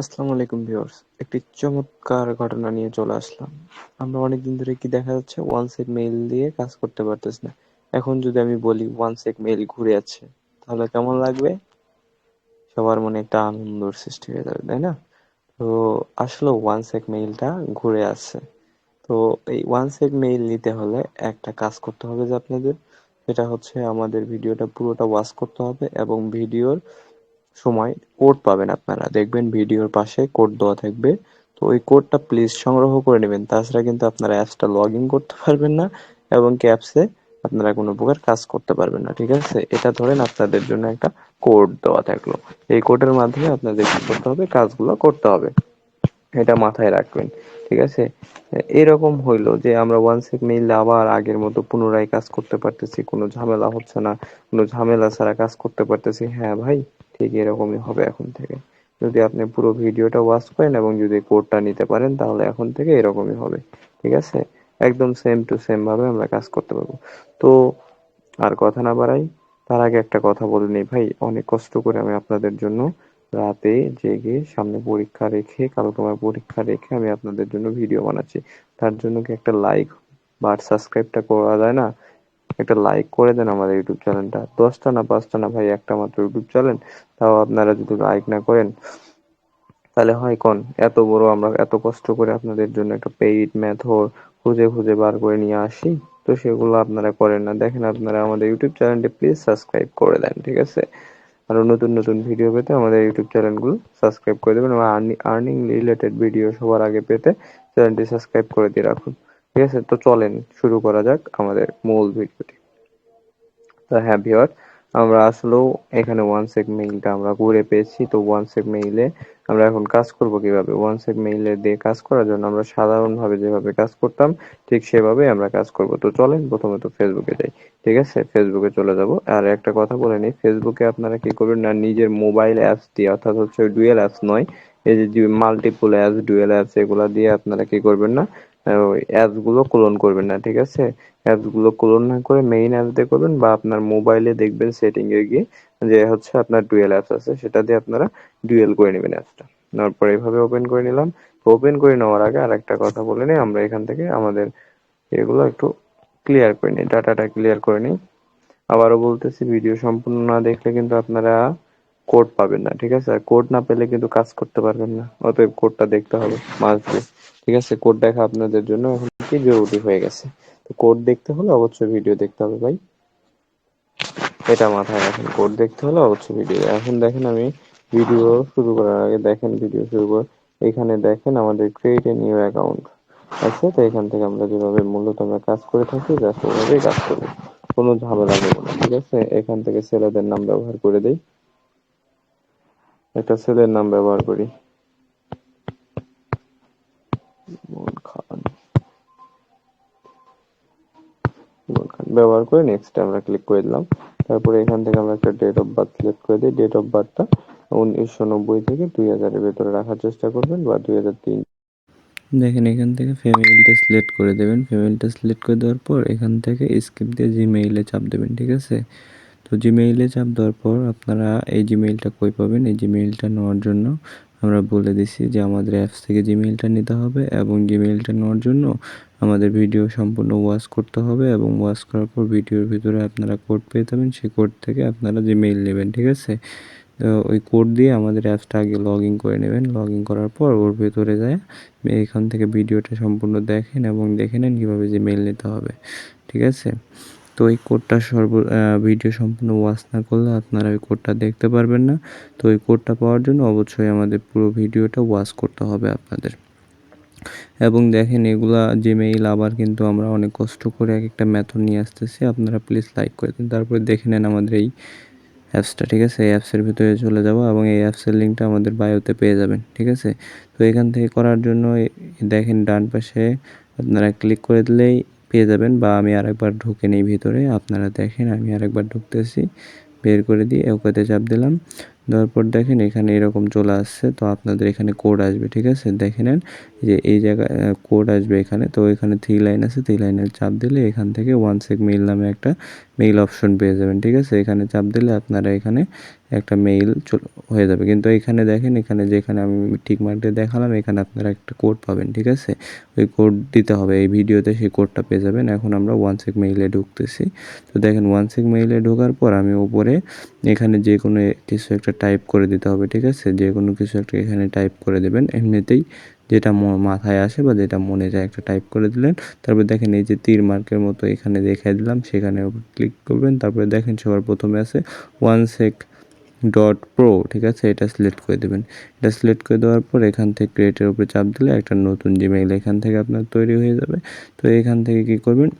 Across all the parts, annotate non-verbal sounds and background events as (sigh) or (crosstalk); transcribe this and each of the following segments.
আসসালামু আলাইকুম ভিউয়ার্স। একটি চমৎকার ঘটনা নিয়ে চলে আসলাম। আমরা ধরে কি দেখা যাচ্ছে ওয়ান সেক মেইল দিয়ে কাজ করতে পারতেছি না। এখন যদি আমি বলি ওয়ান সেক মেইল ঘুরে আছে, তাহলে কেমন লাগবে? সবার মনে একটা আনন্দর সৃষ্টি হয়ে যাবে, তাই না? তো আসলে ওয়ান সেক মেইলটা ঘুরে আছে। তো এই ওয়ান সেক মেইল নিতে হলে একটা কাজ করতে হবে যে আপনাদের, সেটা হচ্ছে আমাদের ভিডিওটা পুরোটা ওয়াচ করতে হবে এবং ভিডিওর সময় কোড পাবেন আপনারা। দেখবেন ভিডিওর পাশে কোড দেওয়া থাকবে। তো ওই কোডটা প্লিজ সংগ্রহ করে নেবেন। তাছাড়া কিন্তু আপনারা অ্যাপসটা লগ ইন করতে পারবেন না এবং কি অ্যাপসে আপনারা কোনো প্রকার কাজ করতে পারবেন না, ঠিক আছে? এটা ধরেন আপনাদের জন্য একটা কোড দেওয়া থাকল। এই কোডের মাধ্যমে আপনাদের কি করতে হবে? কাজগুলো করতে হবে। এটা মাথায় রাখবেন, ঠিক আছে? এরকম হইল যে আমরা ওয়ান সেক মেইলে আবার আগের মতো পুনরায় কাজ করতে পারতেছি। কোনো ঝামেলা হচ্ছে না। কোনো ঝামেলা ছাড়া কাজ করতে পারতেছি। হ্যাঁ ভাই? ঠিক এরকমই হবে এখন থেকে। যদি আপনি পুরো ভিডিওটা ওয়াচ করেন এবং যদি কোডটা নিতে পারেন, তাহলে এখন থেকে এরকমই হবে। ঠিক আছে? একদম সেম টু সেম ভাবে আমরা কাজ করতে পারব। তো আর কথা না বাড়াই, তার আগে একটা কথা বলে নিই ভাই। অনেক কষ্ট করে আমি আপনাদের জন্য রাতে জেগে সামনে পরীক্ষা রেখে, কালো তোমার পরীক্ষা রেখে আমি আপনাদের জন্য ভিডিও বানাচ্ছি। তার জন্য কি একটা লাইক বা সাবস্ক্রাইবটা করা যায় না? একটা লাইক করে দেন আমাদের ইউটিউব চ্যানেলটা দশটা না পাঁচটা না ভাই, একটা মাত্র ইউটিউব চ্যানেল তাও আপনারা যদি লাইক না করেন, তাহলে হয় কোন? এত বড় আমরা, এত কষ্ট করে আপনাদের জন্য একটা পেইড মেথড খুঁজে খুঁজে বার করে নিয়ে আসি, তো সেগুলো আপনারা করেন না। দেখেন আপনারা আমাদের ইউটিউব চ্যানেলটি প্লিজ সাবস্ক্রাইব করে দেন, ঠিক আছে? আরও নতুন নতুন ভিডিও পেতে আমাদের ইউটিউব চ্যানেলগুলো সাবস্ক্রাইব করে দেবেন এবং আর্নিং রিলেটেড ভিডিও সবার আগে পেতে চ্যানেলটি সাবস্ক্রাইব করে দিয়ে রাখুন। ঠিক আছে? তো চলেন, শুরু করা যাক আমাদের মূল ভিডিওটি। তো হ্যাঁ ভিওর আমরা আসলেও এখানে ওয়ান সেক মেইলটা আমরা করে পেয়েছি। তো ওয়ান সেক মেইলে আমরা এখন কাজ করব কীভাবে? ওয়ান সেক মেইলে দিয়ে কাজ করার জন্য আমরা সাধারণভাবে যেভাবে কাজ করতাম, ঠিক সেভাবে আমরা কাজ করব। তো চলেন, প্রথমে তো ফেসবুকে যাই, ঠিক আছে? ফেসবুকে চলে যাব। আর একটা কথা বলে নিই, ফেসবুকে আপনারা কি করবেন না, নিজের মোবাইল অ্যাপস দিয়ে, অর্থাৎ হচ্ছে ডুয়েল অ্যাপস নয়, এই যে মাল্টিপল অ্যাপস ডুয়েল অ্যাপস এগুলা দিয়ে আপনারা কি করবেন না ওই অ্যাপসগুলো ক্লোন করবেন না, ঠিক আছে? অ্যাপসগুলো ক্লোন না করে মেইন অ্যাপস দিয়ে করবেন বা আপনার মোবাইলে দেখবেন সেটিং এ গিয়ে যে হচ্ছে আপনার ডুয়েল অ্যাপস আছে, সেটা দিয়ে আপনারা ডুয়েল করে নেবেন অ্যাপসটা নেওয়ার পরে এইভাবে ওপেন করে নিলাম। ওপেন করে নেওয়ার আগে আর একটা কথা বলে নিই, আমরা এখান থেকে আমাদের এগুলো একটু ক্লিয়ার করে নিই ডাটাটা ক্লিয়ার করে নিই। আবারও বলতেছি ভিডিও সম্পূর্ণ না দেখলে কিন্তু আপনারা কোড পাবেন না, ঠিক আছে? আর কোড না পেলে কিন্তু কাজ করতে পারবেন না। অতএব কোডটা দেখতে হবে মাস্ট ঠিক আছে? কোড দেখা আপনাদের জন্য এখন কি জরুরি হয়ে গেছে। তো কোড দেখতে হলে অবশ্যই ভিডিও দেখতে হবে ভাই। এটা মাথায় রাখেন কোড দেখতে হলে অবশ্যই ভিডিও এখন দেখেন আমি ভিডিও শুরু করার আগে দেখেন ভিডিও শুরু কর এখানে দেখেন আমাদের ক্রিয়েট এ নিউ অ্যাকাউন্ট আছে। তো এখান থেকে আমরা যেভাবে মূলত আমরা কাজ করে থাকি জাস্ট ওভাবেই কাজ করব। কোনো ঝামেলা নেব না ঠিক আছে? এখান থেকে ছেলেদের নাম ব্যবহার করে দেই। একটা ছেলের নাম ব্যবহার করি। ব্যবহার করে নেক্সট আমরা ক্লিক করে দিলাম। তারপরে এখান থেকে আমরা একটা ডেট অফ বার্থ সিলেক্ট করে দিই। ডেট অফ বার্থটা উনিশশো নব্বই থেকে দুই হাজারের ভেতরে রাখার চেষ্টা করবেন বা দুই হাজার তিন। দেখেন এখান থেকে ফ্যামিলিটা সিলেক্ট করে দেবেন। ফ্যামিলিটা সিলেক্ট করে দেওয়ার পর এখান থেকে স্কিপ দিয়ে জিমেইলে চাপ দেবেন, ঠিক আছে? তো জিমেইলে চাপ দেওয়ার পর আপনারা এই জিমেইলটা কই পাবেন? এই জিমেইলটা নেওয়ার জন্য আমরা বলে দিছি যে আমাদের অ্যাপস থেকে জিমেইলটা নিতে হবে এবং জিমেইলটা নেওয়ার জন্য আমাদের ভিডিও সম্পূর্ণ ওয়াশ করতে হবে এবং ওয়াশ করার পর ভিডিওর ভিতরে আপনারা কোড পেয়ে যাবেন। সেই কোড থেকে আপনারা জিমেইল নেবেন, ঠিক আছে? তো ওই কোড দিয়ে আমাদের অ্যাপসটা আগে লগ ইন করে নেবেন। লগ ইন করার পর ওর ভেতরে যায়, এখান থেকে ভিডিওটা সম্পূর্ণ দেখেন এবং দেখে নেন কীভাবে জিমেইল নিতে হবে, ঠিক আছে? তো এই কোডটা সর্ব ভিডিও সম্পূর্ণ ওয়াচ না করলে আপনারা ওই কোডটা দেখতে পারবেন না। তো ওই কোডটা পাওয়ার জন্য অবশ্যই আমাদের পুরো ভিডিওটা ওয়াচ করতে হবে আপনাদের। এবং দেখেন এগুলা জিমেইল আবার কিন্তু আমরা অনেক কষ্ট করে এক একটা মেথড নিয়ে আসতেছি। আপনারা প্লিজ লাইক করে দিন। তারপরে দেখে নেন আমাদের এই অ্যাপসটা, ঠিক আছে? এই অ্যাপসের ভিতরে চলে যাব এবং এই অ্যাপসের লিঙ্কটা আমাদের বায়োতে পেয়ে যাবেন, ঠিক আছে? তো এখান থেকে করার জন্য দেখেন ডান পাশে আপনারা ক্লিক করে দিলেই পেয়ে যাবেন বা আমি আরেকবার ঢুকে নিই ভিতরে। আপনারা দেখেন, আমি আরেকবার ঢুকতেছি, বের করে দিয়ে ওকেতে চাপ দিলাম। দেওয়ার পর দেখেন এখানে এরকম চলে আসছে, তো আপনাদের এখানে কোড আসবে, ঠিক আছে? দেখে নেন যে এই জায়গায় কোড আসবে এখানে। তো এখানে থ্রি লাইন আছে থ্রি লাইনের চাপ দিলে এখান থেকে ওয়ান সেক মেইল নামে একটা মেইল অপশন পেয়ে যাবেন, ঠিক আছে? এখানে চাপ দিলে আপনারা এখানে একটা মেইল হয়ে যাবে। কিন্তু এখানে দেখেন, এখানে যেখানে আমি ঠিক মার্ক দিয়ে দেখালাম, এখানে আপনারা একটা কোড পাবেন, ঠিক আছে? ওই কোড দিতে হবে। এই ভিডিওতে সেই কোডটা পেয়ে যাবেন। এখন আমরা ওয়ান সেক মেইলে ঢুকতেছি। তো দেখেন ওয়ান সেক মেইলে ঢোকার পর আমি উপরে এখানে যে কোনো কিছু একটা টাইপ করে দিতে হবে, ঠিক আছে? যে কোনো কিছু একটা এখানে টাইপ করে দেবেন। এমনিতেই যেটা মাথায় আসে বা যেটা মনে যায় একটা টাইপ করে দিলেন। তারপর দেখেন, এই যে তীর মার্কের মতো এখানে দেখাই দিলাম। সেখানে ক্লিক করবেন। তারপরে দেখেন, সবার প্রথমে আছে ওয়ান সেক ডট প্রো ঠিক আছে? এটা সিলেক্ট করে দেবেন। এটা সিলেক্ট করে দেওয়ার পর এখান থেকে ক্রিয়েটের উপরে চাপ দিলে একটা নতুন জিমেইল এখান থেকে আপনার তৈরি হয়ে যাবে। তো এখান থেকে কি করবেন?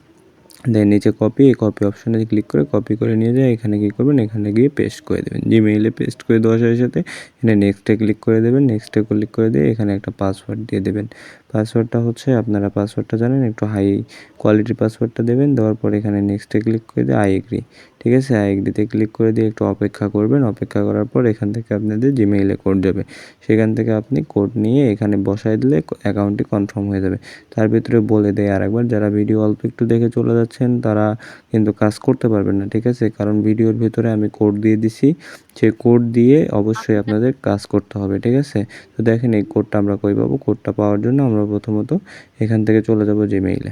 দেন নিচে কপি এই কপি অপশানে ক্লিক করে কপি করে নিয়ে যায়। এখানে কী করবেন? এখানে গিয়ে পেস্ট করে দেবেন। জিমেইলে পেস্ট করে দেওয়ার সাথে সাথে এখানে নেক্সটে ক্লিক করে দেবেন। নেক্সটে ক্লিক করে দিয়ে এখানে একটা পাসওয়ার্ড দিয়ে দেবেন। পাসওয়ার্ডটা হচ্ছে, আপনারা পাসওয়ার্ডটা জানেন, একটু হাই কোয়ালিটির পাসওয়ার্ডটা দেবেন। দেওয়ার পর এখানে নেক্সটে ক্লিক করে দিয়ে আই এগ্রি ঠিক আছে? আই এগ্রিতে ক্লিক করে দিয়ে একটু অপেক্ষা করবেন। অপেক্ষা করার পর এখান থেকে আপনাদের জিমেইলে কোড যাবে। সেখান থেকে আপনি কোড নিয়ে এখানে বসায় দিলে অ্যাকাউন্টটি কনফার্ম হয়ে যাবে। তার ভিতরে বলে দেয় আর একবার যারা ভিডিও অল্প একটু দেখে চলে যাচ্ছেন তারা কিন্তু কাজ করতে পারবেন না ঠিক আছে? কারণ ভিডিওর ভিতরে আমি কোড দিয়ে দিছি। সে কোড দিয়ে অবশ্যই আপনাদের কাজ করতে হবে ঠিক আছে? তো দেখেন এই কোডটা আমরা কই পাবো? কোডটা পাওয়ার জন্য আমরা প্রথমত এখান থেকে চলে যাব জিমেইলে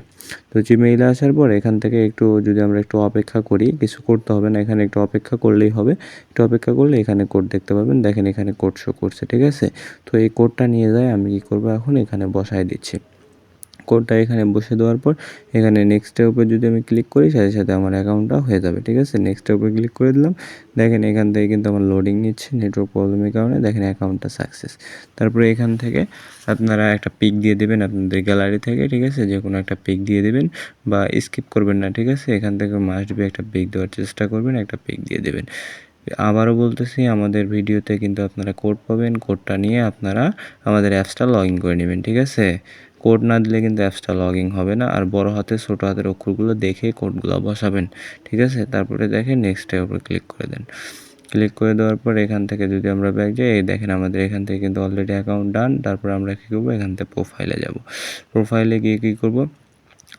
তো জিমেইলে আসার পর এখান থেকে একটু যদি আমরা একটু অপেক্ষা করি কিছু করতে হবে না, এখানে একটু অপেক্ষা করলেই হবে। একটু অপেক্ষা করলে এখানে কোড দেখতে পাবেন দেখেন এখানে কোড শো করছে, ঠিক আছে? তো এই কোডটা নিয়ে যায় আমি কী করব এখন? এখানে বসায় দিচ্ছি। কোডটা এখানে বসে দেওয়ার পর, এখানে নেক্সটের উপর যদি আমি ক্লিক করি, সাথে সাথে আমার অ্যাকাউন্টটা হয়ে যাবে, ঠিক আছে? নেক্সটের উপর ক্লিক করে দিলাম। দেখেন এখান থেকে কিন্তু আমার লোডিং নিচ্ছে নেটওয়ার্ক প্রবলেমের কারণে দেখেন অ্যাকাউন্টটা সাকসেস তারপরে এখান থেকে আপনারা একটা পিক দিয়ে দেবেন আপনাদের গ্যালারি থেকে, ঠিক আছে? যে কোনো একটা পিক দিয়ে দেবেন বা স্কিপ করবেন না, ঠিক আছে? এখান থেকে মাস্ট বি একটা পিক দেওয়ার চেষ্টা করবেন, একটা পিক দিয়ে দেবেন। আবারও বলতেছি, আমাদের ভিডিওতে কিন্তু আপনারা কোড পাবেন। কোডটা নিয়ে আপনারা আমাদের অ্যাপসটা লগ ইন করে নেবেন, ঠিক আছে? কোড না দিলে কিন্তু অ্যাপসটা লগ হবে না। আর বড় হাতের ছোটো হাতের অক্ষরগুলো দেখে কোডগুলো বসাবেন, ঠিক আছে? তারপরে দেখে নেক্সটের উপর ক্লিক করে দেন। ক্লিক করে দেওয়ার পর এখান থেকে যদি আমরা ব্যাক যাই, এই দেখেন আমাদের এখান থেকে কিন্তু অলরেডি অ্যাকাউন্ট ডান তারপর আমরা কী করব? এখান থেকে প্রোফাইলে যাব। প্রোফাইলে গিয়ে কী করব?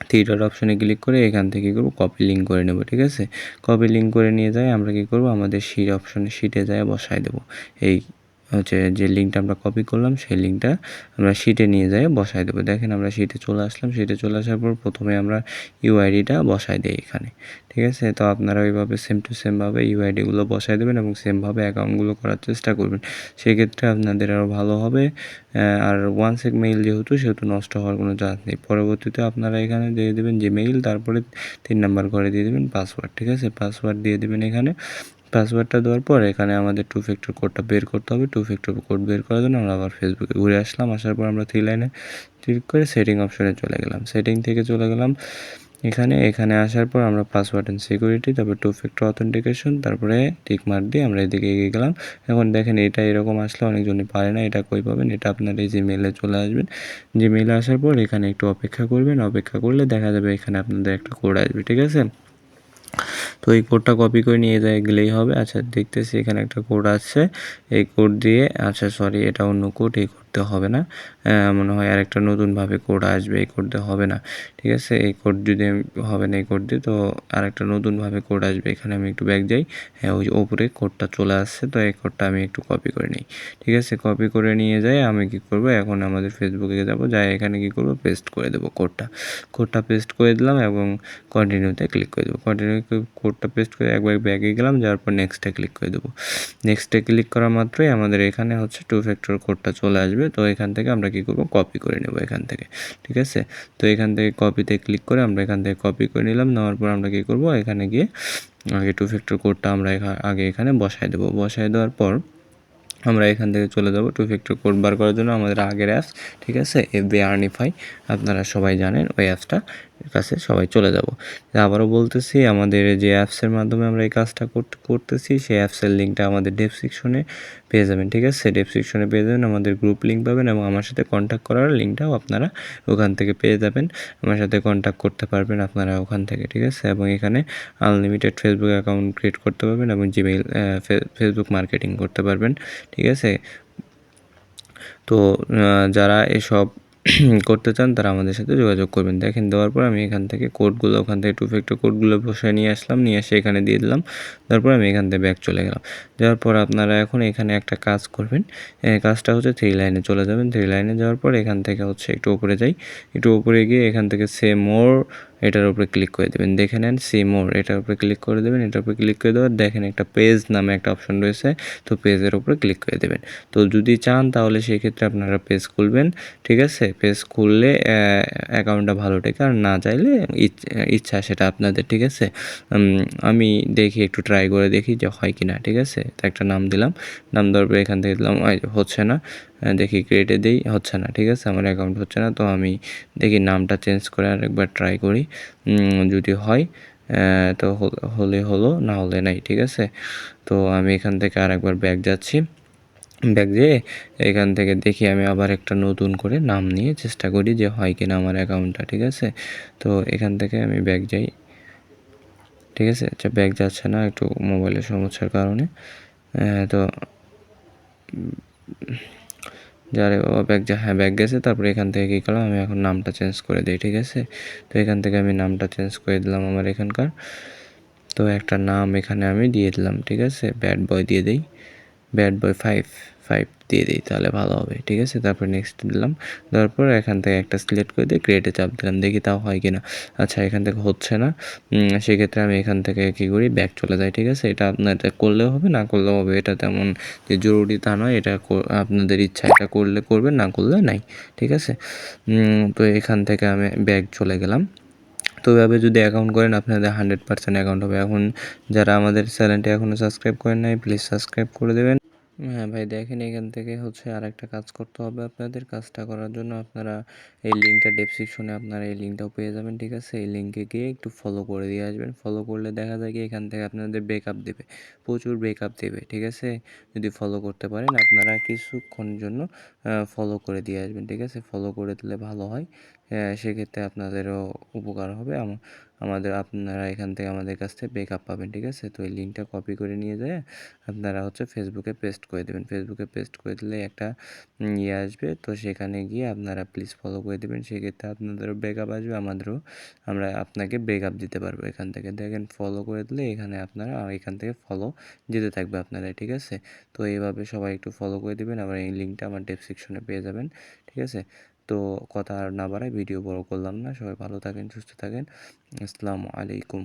থিয়েটার অপশনে ক্লিক করে এখান থেকে কী করব? কপি লিঙ্ক করে নেব, ঠিক আছে? কপি লিঙ্ক করে নিয়ে যাই, আমরা কী করব? আমাদের শিট অপশনে শিটে যায় বসায় দেবো। এই হচ্ছে যে লিঙ্কটা আমরা কপি করলাম, সেই লিঙ্কটা আমরা শিটে নিয়ে যাই, বসাই দেবো। দেখেন আমরা শিটে চলে আসলাম শিটে চলে আসার পর প্রথমে আমরা ইউআইডিটা বসাই দিই এখানে। ঠিক আছে? তো আপনারা ওইভাবে সেম টু সেমভাবে ইউআইডিগুলো বসাই দেবেন এবং সেমভাবে অ্যাকাউন্টগুলো করার চেষ্টা করবেন। সেক্ষেত্রে আপনাদের আরও ভালো হবে আর ওয়ান সেক মেইল যেহেতু, সেহেতু নষ্ট হওয়ার কোনো চান্স নেই। পরবর্তীতে আপনারা এখানে দিয়ে দেবেন যে মেইল তারপরে তিন নাম্বার ঘরে দিয়ে দেবেন পাসওয়ার্ড ঠিক আছে? পাসওয়ার্ড দিয়ে দেবেন এখানে। পাসওয়ার্ডটা দেওয়ার পর এখানে আমাদের টু ফ্যাক্টর কোডটা বের করতে হবে। টু ফ্যাক্টর কোড বের করার জন্য আমরা আবার ফেসবুকে ঘুরে আসলাম। আসার পর আমরা থ্রি লাইনে ক্লিক করে সেটিং অপশনে চলে গেলাম। সেটিং থেকে চলে গেলাম এখানে। এখানে আসার পর আমরা পাসওয়ার্ড অ্যান্ড সিকিউরিটি তারপর টু ফ্যাক্টর অথেন্টিকেশন তারপরে টিক মার্ক দিয়ে আমরা এদিকে এগিয়ে গেলাম। এখন দেখেন এটা এরকম আসলে অনেকজনই পারে না। এটা কই পাবেন? এটা আপনার এই জিমেলে চলে আসবেন। জিমেলে আসার পর এখানে একটু অপেক্ষা করবেন। অপেক্ষা করলে দেখা যাবে এখানে আপনাদের একটা কোড আসবে। ঠিক আছে? তো এই কোডটা কপি করে নিয়ে যায় গেলেই হবে। আচ্ছা দেখতেছি এখানে একটা কোড আছে। এই কোড দিয়ে আচ্ছা সরি এটা অন্য কোড এই করতে হবে না। মনে হয় আরেকটা নতুনভাবে কোড আসবে, এই করতে হবে না। ঠিক আছে? এই কোড যদি হবে না এই কোড দিয়ে, তো আরেকটা নতুনভাবে কোড আসবে। এখানে আমি একটু ব্যাক যাই। হ্যাঁ ওই ওপরে কোডটা চলে আসছে, তো এই কোডটা আমি একটু কপি করে নিই। ঠিক আছে? কপি করে নিয়ে যাই, আমি কি করব? এখন আমাদের ফেসবুকে যাব, যাই এখানে কি করব? পেস্ট করে দেবো কোডটা কোডটা পেস্ট করে দিলাম এবং কন্টিনিউতে ক্লিক করে দেবো। কন্টিনিউ কোডটা পেস্ট করে একবার ব্যাগে গেলাম, যাওয়ার পর নেক্সটে ক্লিক করে দেবো। নেক্সটে ক্লিক করা মাত্রই আমাদের এখানে হচ্ছে টু ফ্যাক্টর কোডটা চলে আসবে। তো এখান থেকে আমরা কি করব? কপি করে নেব এখান থেকে, ঠিক আছে? তো এখান থেকে কপিতে ক্লিক করে আমরা এখান থেকে কপি করে নিলাম, নেওয়ার পর আমরা কি করব? এখানে গিয়ে আগে টু ফ্যাক্টর কোডটা আমরা আগে এখানে বসায় দেবো। বসায় দেওয়ার পর আমরা এখান থেকে চলে যাব টু ফ্যাক্টর কোড বার করার জন্য আমাদের আগের অ্যাপস ঠিক আছে? এফবি আর্নিফাই আপনারা সবাই জানেন ওই অ্যাপসটা কাছে সবাই চলে যাব। আবারও বলতেছি, আমাদের যে অ্যাপসের মাধ্যমে আমরা এই কাজটা করতেছি, সেই অ্যাপসের লিঙ্কটা আমাদের ডেসক্রিপশনে পেয়ে যাবেন, ঠিক আছে? ডেসক্রিপশনে পেয়ে যাবেন, আমাদের গ্রুপ লিঙ্ক পাবেন এবং আমার সাথে কন্ট্যাক্ট করার লিঙ্কটাও আপনারা ওখান থেকে পেয়ে যাবেন। আমার সাথে কন্ট্যাক্ট করতে পারবেন আপনারা ওখান থেকে, ঠিক আছে? এবং এখানে আনলিমিটেড ফেসবুক অ্যাকাউন্ট ক্রিয়েট করতে পারবেন এবং জিমেইল ফেসবুক মার্কেটিং করতে পারবেন, ঠিক আছে? তো যারা এসব (clears throat) করতে চান, তারা আমাদের সাথে যোগাযোগ করবেন। দেখেন, দেওয়ার পর আমি এখান থেকে কোডগুলো, ওখান থেকে টু ফ্যাক্টর কোডগুলো বসে নিয়ে আসলাম, নিয়ে এসে এখানে দিয়ে দিলাম। তারপর আমি এখান থেকে ব্যাক চলে গেলাম। যাওয়ার পর আপনারা এখন এখানে একটা কাজ করবেন। কাজটা হচ্ছে থ্রি লাইনে চলে যাবেন। থ্রি লাইনে যাওয়ার পর এখান থেকে হচ্ছে একটু উপরে যাই। একটু উপরে গিয়ে এখান থেকে সে মোর এটার উপরে ক্লিক করে দেবেন। দেখে নেন সি মোর এটার উপরে ক্লিক করে দেবেন, এটার উপরে ক্লিক করে দেওয়ার, দেখেন একটা পেজ নামে একটা অপশন রয়েছে, তো পেজের উপরে ক্লিক করে দেবেন। তো যদি চান, তাহলে সেই ক্ষেত্রে আপনারা পেজ খুলবেন, ঠিক আছে? পেজ খুললে অ্যাকাউন্টটা ভালো টেকে, আর না চাইলে ইচ- ইচ্ছা সেটা আপনাদের, ঠিক আছে? আমি দেখি, একটু ট্রাই করে দেখি যে হয় কি না ঠিক আছে? তো একটা নাম দিলাম, নাম দেওয়ার পরে এখান থেকে দিলাম হচ্ছে না। দেখি ক্রিয়েটে দিই, হচ্ছে না, ঠিক আছে? আমার অ্যাকাউন্ট হচ্ছে না, তো আমি দেখি নামটা চেঞ্জ করে আরেকবার ট্রাই করি। যদি হয় তো হলে, হলো না হলে নাই, ঠিক আছে? তো আমি এখান থেকে আরেকবার ব্যাগ যাচ্ছি। ব্যাগ যেয়ে এখান থেকে দেখি আমি আবার একটা নতুন করে নাম নিয়ে চেষ্টা করি যে হয় কিনা আমার অ্যাকাউন্টটা ঠিক আছে? তো এখান থেকে আমি ব্যাগ যাই। ঠিক আছে? আচ্ছা ব্যাগ যাচ্ছে না, একটু মোবাইলের সমস্যার কারণে। তো যারে ব্যাগ যা হ্যাঁ ব্যাগ গেছে, তারপরে এখান থেকে কী করলাম, আমি এখন নামটা চেঞ্জ করে দিই, ঠিক আছে? তো এখান থেকে আমি নামটা চেঞ্জ করে দিলাম আমার এখানকার। তো একটা নাম এখানে আমি দিয়ে দিলাম, ঠিক আছে? ব্যাড বয় দিয়ে দিই। ব্যাড বয় ফাইভ ফাইভ দিয়ে দিই, তাহলে ভালো হবে। ঠিক আছে? তারপর নেক্সট দিলাম। দেওয়ার পর এখান থেকে একটা সিলেক্ট করে দিয়ে ক্রিয়েটে চাপ দিলাম। দেখি তাও হয় কিনা। আচ্ছা এখান থেকে হচ্ছে না। সেক্ষেত্রে আমি এখান থেকে কী করি? ব্যাক চলে যাই, ঠিক আছে? এটা আপনাদের করলেও হবে, না করলেও হবে। এটা তেমন যে জরুরি তা নয়। এটা আপনাদের ইচ্ছা এটা করলে করবেন না করলে নাই। ঠিক আছে? তো এখান থেকে আমি ব্যাক চলে গেলাম। তো এভাবে যদি অ্যাকাউন্ট করেন, আপনাদের হান্ড্রেড পার্সেন্ট অ্যাকাউন্ট হবে। এখন যারা আমাদের চ্যানেলটি এখনও সাবস্ক্রাইব করেন নাই প্লিজ সাবস্ক্রাইব করে দেবেন। হ্যাঁ ভাই, দেখেন এখান থেকে হচ্ছে আর একটা কাজ করতে হবে আপনাদের। কাজটা করার জন্য আপনারা এই লিঙ্কটা ডেসক্রিপশনে আপনারা এই লিঙ্কটাও পেয়ে যাবেন, ঠিক আছে? এই লিঙ্কে গিয়ে একটু ফলো করে দিয়ে আসবেন। ফলো করলে দেখা যায় কি এখান থেকে আপনাদের ব্রেকআপ দেবে, প্রচুর ব্রেকআপ দেবে, ঠিক আছে? যদি ফলো করতে পারেন, আপনারা কিছুক্ষণের জন্য ফলো করে দিয়ে আসবেন, ঠিক আছে? ফলো করে দিলে ভালো হয়। সেক্ষেত্রে আপনাদেরও উপকার হবে। আম- আমাদের, আপনারা এখান থেকে আমাদের কাছ থেকে ব্রেকআপ পাবেন, ঠিক আছে? তো এই লিঙ্কটা কপি করে নিয়ে যায় আপনারা হচ্ছে ফেসবুকে পেস্ট করে দেবেন। ফেসবুকে পেস্ট করে দিলে একটা ইয়ে আসবে। তো সেখানে গিয়ে আপনারা প্লিজ ফলো করে দেবেন। সেক্ষেত্রে আপনাদেরও ব্রেকআপ আসবে, আমাদেরও আমরা আপনাকে ব্রেকআপ দিতে পারব এখান থেকে। দেখেন ফলো করে দিলে এখানে আপনারা এখান থেকে ফলো যেতে থাকবে আপনারা ঠিক আছে? তো এইভাবে সবাই একটু ফলো করে দেবেন। আবার এই লিঙ্কটা আমার ডেসক্রিপশনে পেয়ে যাবেন, ঠিক আছে? তো কথা আর না বাড়ায়, ভিডিও বড় করলাম না। সবাই ভালো থাকেন, সুস্থ থাকেন। আসসালামু আলাইকুম।